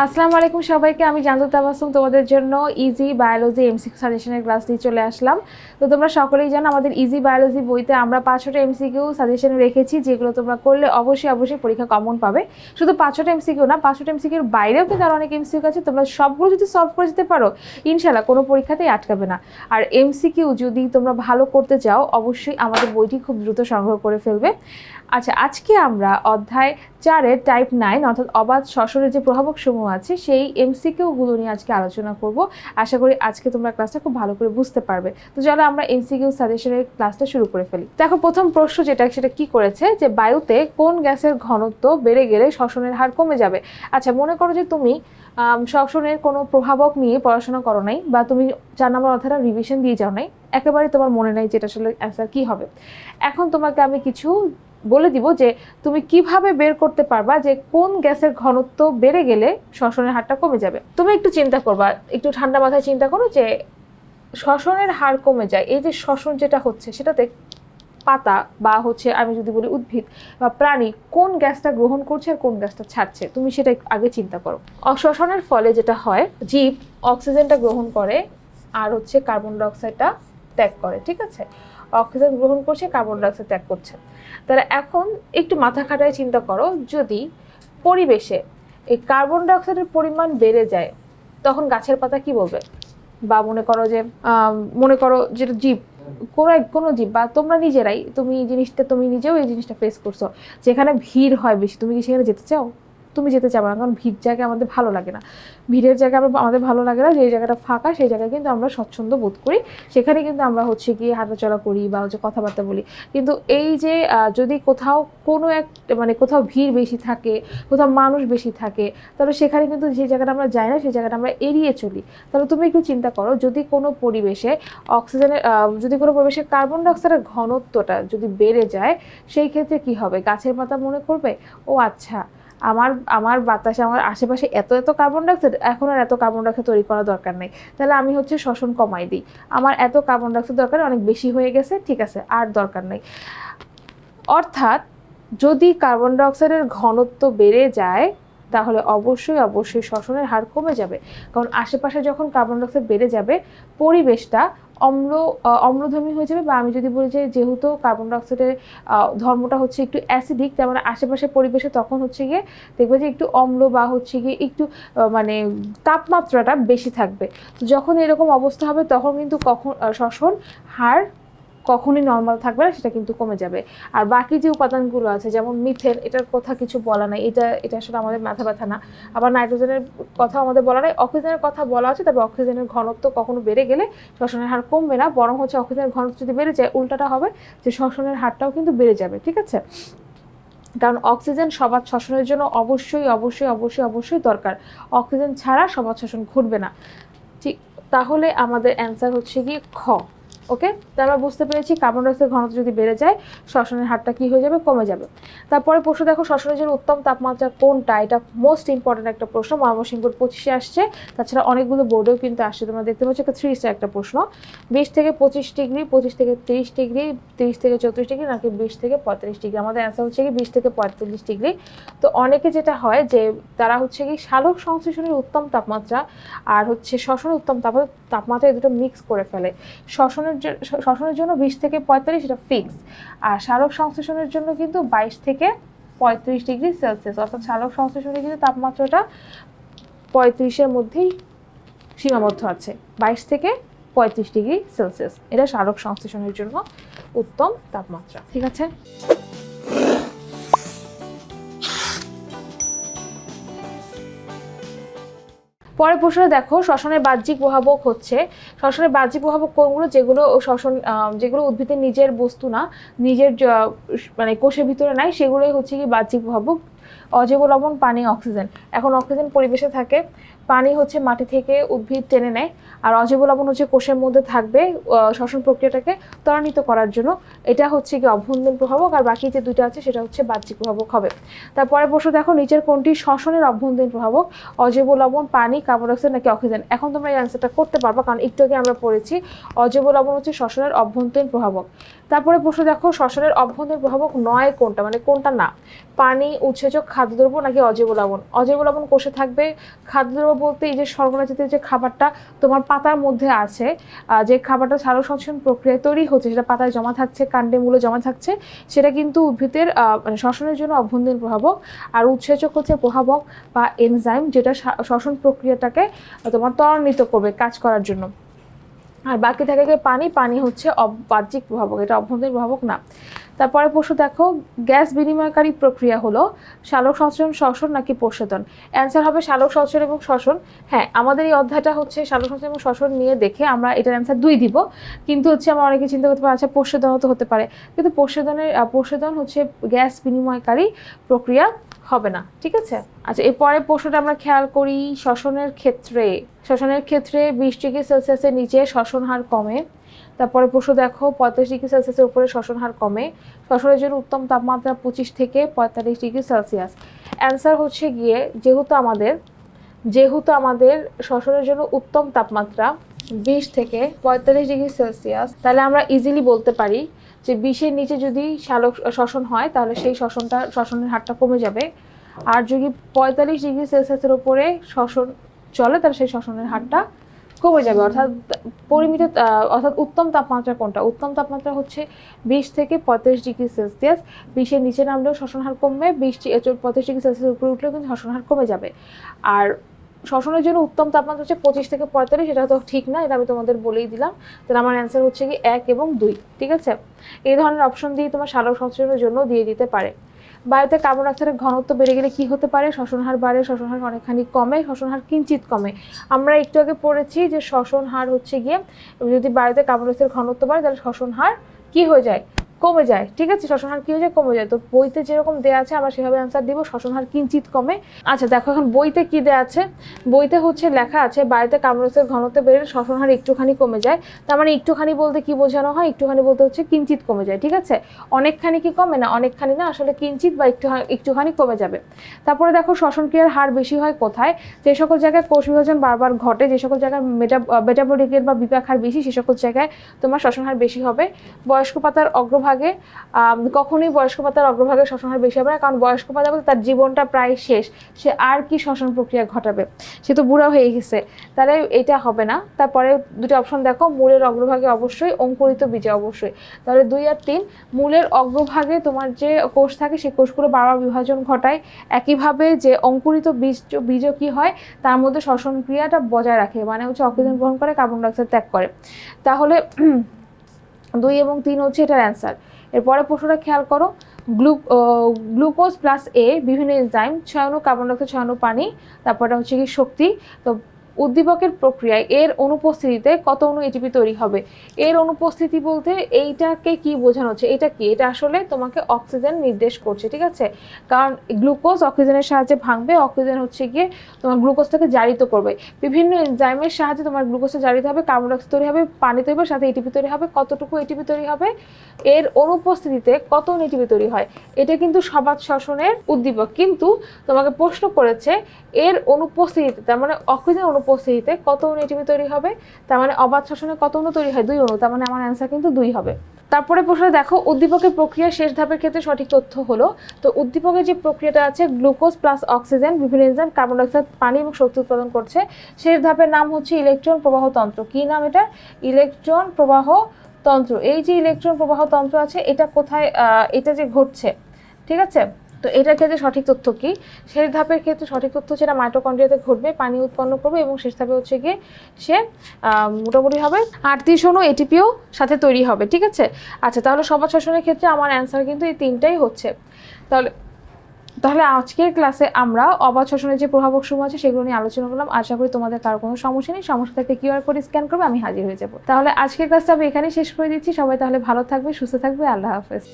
আসসালামু আলাইকুম সবাইকে, আমি জানতু তাবাসুম। তোমাদের জন্য ইজি বায়োলজি এমসিকিউ সাজেশনের ক্লাস নিয়ে চলে আসলাম। তো তোমরা সকলেই জানো, আমাদের ইজি বায়োলজি বইতে আমরা পাঁচশোটা এমসিকিউ সাজেশন রেখেছি, যেগুলো তোমরা করলে অবশ্যই অবশ্যই পরীক্ষা কমন পাবে। শুধু পাঁচশোটা এমসিকিউ না, পাঁচশোটা এমসিকিউর বাইরেও কিন্তু আরও অনেক এমসিকিউ আছে। তোমরা সবগুলো যদি সলভ করে যেতে পারো ইনশাল্লাহ কোনো পরীক্ষাতেই আটকাবে না। আর এমসিকিউ যদি তোমরা ভালো করতে চাও, অবশ্যই আমাদের বইটি খুব দ্রুত সংগ্রহ করে ফেলবে। আচ্ছা আজকে আমরা অধ্যায় চারের টাইপ নাইন অর্থাৎ অবাধ শ্বসনের যে প্রভাবক সমূহ আছে, সেই এমসিকিউগুলো নিয়ে আজকে আলোচনা করব। আশা করি আজকে তোমরা ক্লাসটা খুব ভালো করে বুঝতে পারবে। তো চলো আমরা এমসিকিউ সাজেশনের ক্লাসটা শুরু করে ফেলি। দেখো, প্রথম প্রশ্ন যেটা, সেটা কি করেছে? যে বায়ুতে কোন গ্যাসের ঘনত্ব বেড়ে গেলে শ্বসনের হার কমে যাবে? আচ্ছা মনে করো যে তুমি শ্বসনের কোনো প্রভাবক নিয়ে পড়াশোনা করো নাই বা তুমি চার নম্বর অধ্যায়টা রিভিশন দিয়ে যাও নাই, একেবারে তোমার মনে নাই যেটা আসলে অ্যান্সার কি হবে। এখন তোমাকে আমি কিছু বলে দিব যে তুমি কীভাবে বের করতে পারবা যে কোন গ্যাসের ঘনত্ব বেড়ে গেলে শ্বসনের হারটা কমে যাবে। তুমি একটু চিন্তা করবা, একটু ঠান্ডা মাথায় চিন্তা করো যে শ্বসনের হার কমে যায়। এই যে শ্বসন যেটা হচ্ছে, সেটাতে পাতা বা হচ্ছে আমি যদি বলি উদ্ভিদ বা প্রাণী কোন গ্যাসটা গ্রহণ করছে আর কোন গ্যাসটা ছাড়ছে, তুমি সেটা আগে চিন্তা করো। অশ্বসনের ফলে যেটা হয়, জীব অক্সিজেনটা গ্রহণ করে আর হচ্ছে কার্বন ডাইঅক্সাইডটা ত্যাগ করে, ঠিক আছে? অক্সিজেন গ্রহণ করছে, কার্বন ডাইঅক্সাইড ত্যাগ করছে। তাহলে এখন একটু মাথা খাটায় চিন্তা করো, যদি পরিবেশে এই কার্বন ডাইঅক্সাইডের পরিমাণ বেড়ে যায়, তখন গাছের পাতা কি বলবে? বা মনে করো যে মনে করো যেটা জীব, কোনো এক, কোনো জীব, বা তোমরা নিজেরাই, তুমি এই জিনিসটা, তুমি নিজেও এই জিনিসটা ফেস করছ, যেখানে ভিড় হয় বেশি, তুমি কি সেখানে যেতে চাও? তুমি যেতে চাও না, কারণ ভিড় জায়গায় আমাদের ভালো লাগে না। ভিড়ের জায়গায় আমরা আমাদের ভালো লাগে না, যে জায়গাটা ফাঁকা, সেই জায়গায় কিন্তু আমরা স্বচ্ছন্দ বোধ করি। সেখানে কিন্তু আমরা হচ্ছে গিয়ে হাঁটাচলা করি বা হচ্ছে কথাবার্তা বলি। কিন্তু এই যে যদি কোথাও কোনো এক মানে কোথাও ভিড় বেশি থাকে, কোথাও মানুষ বেশি থাকে, তাহলে সেখানে কিন্তু যে জায়গাটা আমরা যাই না, সেই জায়গাটা আমরা এড়িয়ে চলি। তাহলে তুমি একটু চিন্তা করো, যদি কোনো পরিবেশে অক্সিজেনের যদি কোনো পরিবেশে কার্বন ডাইঅক্সাইডের ঘনত্বটা যদি বেড়ে যায়, সেই ক্ষেত্রে কি হবে? গাছের পাতা মনে করবে? ও আচ্ছা। আমার আমার বাতাসে, আমার আশেপাশে এত এত কার্বন ডাইঅক্সাইড এখন আর এত কার্বন ডাইঅক্সাইড তৈরি করা দরকার নেই। তাহলে আমি হচ্ছে শ্বসন কমাই দিই। আমার এত কার্বন ডাইঅক্সাইড দরকার অনেক বেশি হয়ে গেছে, ঠিক আছে, আর দরকার নেই। অর্থাৎ যদি কার্বন ডাইঅক্সাইডের ঘনত্ব বেড়ে যায়, তাহলে অবশ্যই অবশ্যই শ্বসনের হার কমে যাবে। কারণ আশেপাশে যখন কার্বন ডাইঅক্সাইড বেড়ে যাবে, পরিবেশটা অম্ল অম্লধর্মী হয়ে যাবে বা আমি যদি বলি যে যেহেতু কার্বন ডাইঅক্সাইডের ধর্মটা হচ্ছে একটু অ্যাসিডিক তার মানে আশেপাশের পরিবেশে তখন হচ্ছে গিয়ে দেখবে যে একটু অম্ল বা হচ্ছে গিয়ে একটু মানে তাপমাত্রাটা বেশি থাকবে। তো যখন এরকম অবস্থা হবে তখন কিন্তু কখন শ্বসন হার কখনই নর্মাল থাকবে না, সেটা কিন্তু কমে যাবে। আর বাকি যে উপাদানগুলো আছে, যেমন মিথেন এটার কথা কিছু বলা নাই। এটা এটা আসলে আমাদের মাথা ব্যথা না। আবার নাইট্রোজেনের কথা আমাদের বলা নাই। অক্সিজেনের কথা বলা আছে, তবে অক্সিজেনের ঘনত্ব কখনো বেড়ে গেলে শ্বসনের হার কমবে না। বরং হচ্ছে অক্সিজেনের ঘনত্ব যদি বেড়ে যায়, উল্টাটা হবে যে শ্বসনের হারটাও কিন্তু বেড়ে যাবে, ঠিক আছে? কারণ অক্সিজেন সবাদ শ্বসনের জন্য অবশ্যই অবশ্যই অবশ্যই অবশ্যই দরকার। অক্সিজেন ছাড়া সবাদ শ্বসন ঘটবে না। ঠিক, তাহলে আমাদের অ্যান্সার হচ্ছে কি খ। ওকে? তো আমরা বুঝতে পেরেছি কার্বন ডাইঅক্সাইড ঘনত্ব যদি বেড়ে যায়, শ্বসনের হারটা কি হয়ে যাবে? কমে যাবে। তারপরে প্রশ্ন দেখো, শ্বসনের জন্য উত্তম তাপমাত্রা কোনটা? এটা মোস্ট ইম্পর্টেন্ট একটা প্রশ্ন ময়মনসিংহপুর পঁচিশে আসছে। তাছাড়া অনেকগুলো বোর্ডেও কিন্তু আসছে, তোমরা দেখতে পাচ্ছ, একটা থ্রি স্টার একটা প্রশ্ন। বিশ থেকে পঁচিশ ডিগ্রি, পঁচিশ থেকে তিরিশ ডিগ্রি, তিরিশ থেকে চৌত্রিশ ডিগ্রি, নাকি বিশ থেকে পঁয়ত্রিশ ডিগ্রি? আমাদের অ্যান্সার হচ্ছে কি, বিশ থেকে পঁয়তাল্লিশ ডিগ্রি। তো অনেকে যেটা হয় যে, তারা হচ্ছে কি, শালক সংশ্লেষণের উত্তম তাপমাত্রা আর হচ্ছে শ্বসনের উত্তম তাপমাত্রা তাপমাত্রা এই দুটো মিক্স করে ফেলে। শ্বসনের শ্বসনের জন্য বিশ থেকে পঁয়তাল্লিশ এটা ফিক্স আর স্মারক সংশ্লেষণের জন্য কিন্তু বাইশ থেকে পঁয়ত্রিশ ডিগ্রি সেলসিয়াস, অর্থাৎ স্মারক সংশ্লেষণে কিন্তু তাপমাত্রাটা পঁয়ত্রিশের মধ্যেই সীমাবদ্ধ আছে, বাইশ থেকে পঁয়ত্রিশ ডিগ্রি সেলসিয়াস। এটা স্মারক সংশ্লেষণের জন্য উত্তম তাপমাত্রা। ঠিক আছে? পরের প্রশ্ন দেখো, শ্বসনের বাহ্যিক প্রভাবক হচ্ছে, শ্বসনের বাহ্যিক প্রভাবক কোনগুলো? যেগুলো শ্বসন যেগুলো উদ্ভিদের নিজের বস্তু না, নিজের মানে কোষের ভিতরে নাই, সেগুলোই হচ্ছে কি বাহ্যিক প্রভাবক। অজৈব লবণ, পানি, অক্সিজেন। এখন অক্সিজেন পরিবেশে থাকে পানি হচ্ছে মাটি থেকে উদ্ভিদ টেনে নেয়। আর অজৈব লবণ হচ্ছে কোষের মধ্যে থাকবে শ্বসন প্রক্রিয়াটাকে ত্বরান্বিত করার জন্য। এটা হচ্ছে কি অভ্যন্তরীণ প্রভাবক, আর বাকি যে দুইটা আছে সেটা হচ্ছে বাহ্যিক প্রভাবক হবে। তারপরে প্রশ্ন দেখো, নিচের কোনটি শ্বসনের অভ্যন্তরীণ প্রভাবক? অজৈব লবণ, পানি কার্বন ডাইঅক্সাইড নাকি অক্সিজেন এখন তোমরা এই অ্যান্সারটা করতে পারবা, কারণ একটু আগে আমরা পড়েছি, অজৈব লবণ হচ্ছে শ্বসনের অভ্যন্তরীণ প্রভাবক। তারপরে প্রশ্ন দেখো, শ্বসনের অভ্যন্তরীণ প্রভাবক নয় কোনটা? মানে কোনটা না? পানি, উৎসেচক, খাদ্যদ্রব্য নাকি অজৈব লবণ? অজৈব লবণ কোষে থাকবে, খাদ্যদ্রব্য বলতে এই যে সর্বনাচিত যে খাবারটা তোমার পাতার মধ্যে আছে যে খাবারটা সংশ্লেষণ প্রক্রিয়ায় তৈরি হচ্ছে, সেটা পাতায় জমা থাকছে, কাণ্ডে মূলে জমা থাকছে, সেটা কিন্তু উদ্ভিদের মানে শ্বসনের জন্য অভ্যন্তরীণ প্রভাবক আর উৎসেচক হচ্ছে প্রভাবক বা এনজাইম যেটা শ্বসন প্রক্রিয়াটাকে তোমার ত্বরান্বিত করবে কাজ করার জন্য। আর বাকি থাকে পানি পানি হচ্ছে বাহ্যিক প্রভাবক, এটা অভ্যন্তরীণ প্রভাবক না। তারপরে প্রশ্ন দেখো, গ্যাস বিনিময়কারী প্রক্রিয়া হলো শালক সংশ্লেষণ, শ্বসন নাকি প্রশোধন অ্যান্সার হবে সালোক সংশ্লেষণ এবং শ্বসন। হ্যাঁ আমাদের এই অধ্যায়টা হচ্ছে শালক সংশ্লেষণ এবং শ্বসন নিয়ে দেখে আমরা এটার অ্যান্সার দুই দিব। কিন্তু হচ্ছে আমরা অনেকে চিন্তা করতে পারি আচ্ছা প্রশোধনও তো হতে পারে। কিন্তু প্রশোধনের প্রশোধন হচ্ছে গ্যাস বিনিময়কারী প্রক্রিয়া হবে না, ঠিক আছে? আচ্ছা এরপরে প্রশ্নটা আমরা খেয়াল করি, শ্বসনের ক্ষেত্রে। শ্বসনের ক্ষেত্রে বিশ ডিগ্রি সেলসিয়াসের নিচে শ্বসন হার কমে। তারপরে প্রশ্ন দেখো, পঁয়তাল্লিশ ডিগ্রি সেলসিয়াসের উপরে শ্বসন হার কমে। শ্বসনের জন্য উত্তম তাপমাত্রা পঁচিশ থেকে পঁয়তাল্লিশ ডিগ্রি সেলসিয়াস। অ্যান্সার হচ্ছে গিয়ে, যেহেতু আমাদের যেহেতু আমাদের শ্বসনের জন্য উত্তম তাপমাত্রা বিশ থেকে পঁয়তাল্লিশ ডিগ্রি সেলসিয়াস, তাহলে আমরা ইজিলি বলতে পারি যে বিশের নিচে যদি শালক শ্বসন হয়, তাহলে সেই শ্বসনটা, শ্বসনের হারটা কমে যাবে। আর যদি পঁয়তাল্লিশ ডিগ্রি সেলসিয়াসের উপরে শ্বসন চলে, তাহলে সেই শ্বসনের হারটা কমে যাবে, অর্থাৎ পরিমিত অর্থাৎ উত্তম তাপমাত্রা কোনটা? উত্তম তাপমাত্রা হচ্ছে বিশ থেকে পঁয়ত্রিশ ডিগ্রি সেলসিয়াস। বিশের নিচে নামলেও শ্বসন হার কমবে, বিশ পঁয়ত্রিশ ডিগ্রি সেলসিয়াস উপরে উঠলেও কিন্তু শ্বসন হার কমে যাবে। আর শ্বসনের জন্য উত্তম তাপমাত্রা হচ্ছে পঁচিশ থেকে পঁয়তাল্লিশ, এটা তো ঠিক না, এটা আমি তোমাদের বলেই দিলাম। তাহলে আমার অ্যান্সার হচ্ছে কি এক এবং দুই, ঠিক আছে? এই ধরনের অপশন দিয়ে তোমার সালোক সংশ্লেষণের জন্য দিয়ে দিতে পারে। বায়ুতে কার্বন ডাইঅক্সাইডের ঘনত্ব বেড়ে গেলে কি হতে পারে? শ্বসন হার বাড়ে, শ্বসন হার অনেকখানি কমে, শ্বসন হার কিঞ্চিত কমে। আমরা একটু আগে পড়েছি যে শ্বসন হার হচ্ছে গিয়ে, যদি বায়ুতে কার্বন ডাইঅক্সাইডের ঘনত্ব বাড়ে, তাহলে শ্বসন হার কি হয়ে যায়? কমে যায়। ঠিক আছে? শ্বসন হার কি হয়ে যায় কমে যায়? তো বইতে যেরকম দেওয়া আছে, আমরা সেভাবে অ্যান্সার দিব। শ্বসন হার কিঞ্চিত কমে। আচ্ছা দেখো এখন বইতে কি দেওয়া আছে? বইতে হচ্ছে লেখা আছে বায়ুতে কার্বন ঘনত্ব বেড়ে শ্বসন হার একটুখানি কমে যায়। তার মানে একটুখানি বলতে কি বোঝানো হয়? একটুখানি বলতে হচ্ছে কিঞ্চিত কমে যায়। ঠিক আছে? অনেকখানি কি কমে না? অনেকখানি না? আসলে কিঞ্চিত বা একটু একটুখানি কমে যাবে। তারপরে দেখো শ্বসন ক্রিয়ার হার বেশি হয় কোথায়? যে সকল জায়গায় কোষ বিভাজন বারবার ঘটে, যে সকল জায়গায় মেটা মেটাবলিক রেট বা বিপাক হার বেশি, সে সকল জায়গায় তোমার শ্বসন হার বেশি হবে। বয়স্ক পাতার অগ্রভাগে আম, কখনোই বয়স্ক পাতার অগ্রভাগে শ্বসন হার বেশি হবে না কারণ বয়স্ক পাতা বলতে তার জীবনটা প্রায় শেষ। সে আর কি শ্বসন প্রক্রিয়া ঘটাবে? সে তো বুড়া হয়ে গেছে। তাহলে এটা হবে না। তারপরে দুটো অপশন দেখো মূলের অগ্রভাগে অবশ্যই অঙ্কুরিত বীজে অবশ্যই। তাহলে দুই আর তিন মূলের অগ্রভাগে তোমার যে কোষ থাকে সেই কোষগুলো বারবার বিভাজন ঘটায়। একইভাবে যে অঙ্কুরিত বীজ বীজও কি হয় তার মধ্যে শ্বসন ক্রিয়াটা বজায় রাখে মানে হচ্ছে অক্সিজেন গ্রহণ করে কার্বন ডাইঅক্সাইড ত্যাগ করে। তাহলে দুই এবং তিন হচ্ছে এটার অ্যান্সার এরপরে প্রশ্নটা খেয়াল করো গ্লু গ্লুকোজ প্লাস এ বিভিন্ন এনজাইম ছয়ানো কার্বন ডাইঅক্সাইড ছয়ানো পানি তারপরে হচ্ছে কি শক্তি। তো উদ্দীপকের প্রক্রিয়ায় এর অনুপস্থিতিতে কত অণু এটিপি তৈরি হবে? এর অনুপস্থিতি বলতে এইটাকে কি বোঝানো হচ্ছে? এটা কি? এটা আসলে তোমাকে অক্সিজেন নির্দেশ করছে, ঠিক আছে? কারণ গ্লুকোজ অক্সিজেনের সাহায্যে ভাঙবে, অক্সিজেন হচ্ছে গিয়ে তোমার গ্লুকোজটাকে জারিত করবে। বিভিন্ন এনজাইমের সাহায্যে তোমার গ্লুকোজটা জারিত হবে কার্বন ডাইঅক্সাইড তৈরি হবে পানি তৈরি হবে, সাথে এটিপি তৈরি হবে। কতটুকু এটিপি তৈরি হবে? এর অনুপস্থিতিতে কত এটিপি তৈরি হয়? এটা কিন্তু সবাদ শ্বসনের উদ্দীপক। কিন্তু তোমাকে প্রশ্ন করেছে, এর অনুপস্থিতিতে, তার মানে অক্সিজেন অনুপস্থিতিতে কত অণু তৈরি হবে? তার মানে অবাধ শ্বসনে কত অণু তৈরি হয়? দুই অণু তার মানে আমার অ্যান্সার কিন্তু দুই হবে। তারপরে প্রশ্ন, দেখো, উদ্দীপকের প্রক্রিয়া শেষ ধাপের ক্ষেত্রে সঠিক তথ্য হলো, তো উদ্দীপকের যে প্রক্রিয়াটা আছে, গ্লুকোজ প্লাস অক্সিজেন, বিভিন্ন এনজাইম কার্বন ডাইঅক্সাইড পানি এবং শক্তি উৎপাদন করছে। শেষ ধাপের নাম হচ্ছে ইলেকট্রন প্রবাহ তন্ত্র। কি নাম এটা? ইলেকট্রন প্রবাহ তন্ত্র। এই যে ইলেকট্রন প্রবাহ তন্ত্র আছে, এটা কোথায় এটা যে ঘটছে, ঠিক আছে? তো এটার ক্ষেত্রে সঠিক তথ্য কি? শেষ ধাপের ক্ষেত্রে সঠিক তথ্য এটা মাইটোকন্ড্রিয়াতে ঘটবে, পানি উৎপন্ন করবে এবং শেষ ধাপে হচ্ছে গিয়ে সে মোটামুটি হবে আটত্রিশ অণু এটিপিও সাথে তৈরি হবে, ঠিক আছে? আচ্ছা তাহলে সমাজ শাসনের ক্ষেত্রে আমার অ্যান্সার কিন্তু এই তিনটাই হচ্ছে। তাহলে তাহলে আজকের ক্লাসে আমরা অবাধ শোষণের যে প্রভাবক সমূহ আছে সেগুলো নিয়ে আলোচনা করলাম। আশা করি তোমাদের কারও কোনো সমস্যা নেই। সমস্যা থাকলে কিউআর কোড স্ক্যান করবে, আমি হাজির হয়ে যাব। তাহলে আজকের ক্লাসটা আমি এখানেই শেষ করে দিচ্ছি। সবাই তাহলে ভালো থাকবে, সুস্থ থাকবে। আল্লাহ হাফেজ।